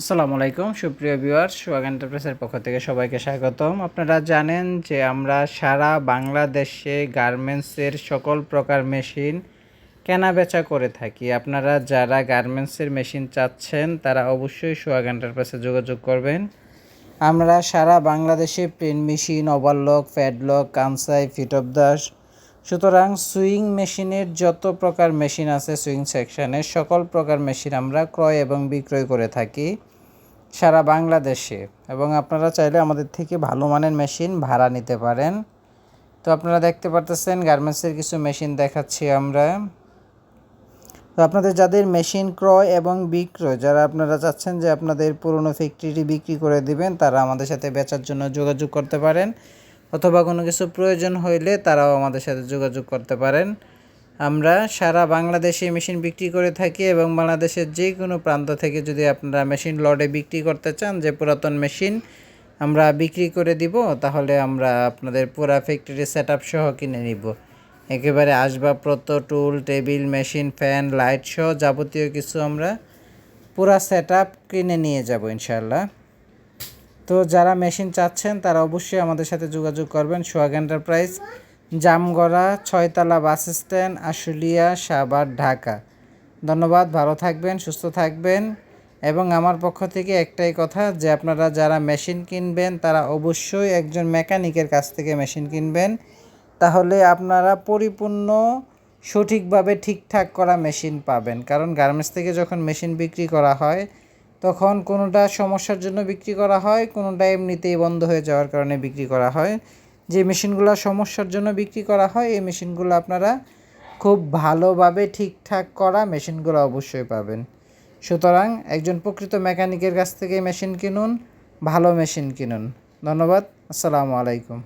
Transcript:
আসসালামু আলাইকুম, সুপ্রিয় ভিউয়ার সোয়াগ এন্টারপ্রাইজের পক্ষ থেকে সবাইকে স্বাগতম। আপনারা জানেন যে আমরা সারা বাংলাদেশে গার্মেন্টসের সকল প্রকার মেশিন কেনা বেচা করে থাকি। আপনারা যারা গার্মেন্টসের মেশিন চাচ্ছেন, তারা অবশ্যই সোয়াগ এন্টারপ্রাইজে যোগাযোগ করবেন। আমরা সারা বাংলাদেশে print machine, overlock flatlock Kansai, fit অফ দাস সুতরাং সুইং মেশিনের যত প্রকার মেশিন আছে সুইং সেকশনের সকল প্রকার মেশিন আমরা ক্রয় এবং বিক্রয় করে থাকি সারা বাংলাদেশে। এবং আপনারা চাইলে আমাদের থেকে ভালো মানের মেশিন ভাড়া নিতে পারেন। তো আপনারা দেখতে পারতেছেন গার্মেন্টসের কিছু মেশিন দেখাচ্ছি আমরা। তো আপনাদের যাদের মেশিন ক্রয় এবং বিক্রয়, যারা আপনারা চাচ্ছেন যে আপনাদের পুরনো ফ্যাক্টরি বিক্রি করে দিবেন, তারা আমাদের সাথে বেচার জন্য যোগাযোগ করতে পারেন। অথবা কোনো কিছু প্রয়োজন হইলে তারাও আমাদের সাথে যোগাযোগ করতে পারেন। আমরা সারা বাংলাদেশে মেশিন বিক্রি করে থাকি এবং বাংলাদেশের যে কোনো প্রান্ত থেকে যদি আপনারা মেশিন লডে বিক্রি করতে চান, যে পুরাতন মেশিন আমরা বিক্রি করে দিব, তাহলে আমরা আপনাদের পুরা ফ্যাক্টরি সেট সহ কিনে নিব। একেবারে আসবাবপত্র, tool, table, machine, fan, light সহ যাবতীয় কিছু আমরা পুরা সেট কিনে নিয়ে যাব ইনশাল্লাহ তো যারা মেশিন চাচ্ছেন, তারা অবশ্যই আমাদের সাথে যোগাযোগ করবেন swag enterprise, Jamgora, Chhoytola bus stand, Ashulia, Savar, Dhaka. ধন্যবাদ, ভালো থাকবেন, সুস্থ থাকবেন। এবং আমার পক্ষ থেকে একটাই কথা যে, আপনারা যারা মেশিন কিনবেন, তারা অবশ্যই একজন মেকানিকের কাছ থেকে মেশিন কিনবেন। তাহলে আপনারা পরিপূর্ণ, সঠিকভাবে ঠিকঠাক করা মেশিন পাবেন। কারণ গার্মেন্টস থেকে যখন মেশিন বিক্রি করা হয় তখন কোনোটা সমস্যার জন্য বিক্রি করা হয়, কোনোটা এমনিতেই বন্ধ হয়ে যাওয়ার কারণে বিক্রি করা হয়। যে মেশিনগুলো সমস্যার জন্য বিক্রি করা হয়, এই মেশিনগুলো আপনারা খুব ভালোভাবে ঠিকঠাক করা মেশিনগুলো অবশ্যই পাবেন। সুতরাং একজন প্রকৃত মেকানিকের কাছ থেকে মেশিন কিনুন, ভালো মেশিন কিনুন। ধন্যবাদ, আসসালামু আলাইকুম।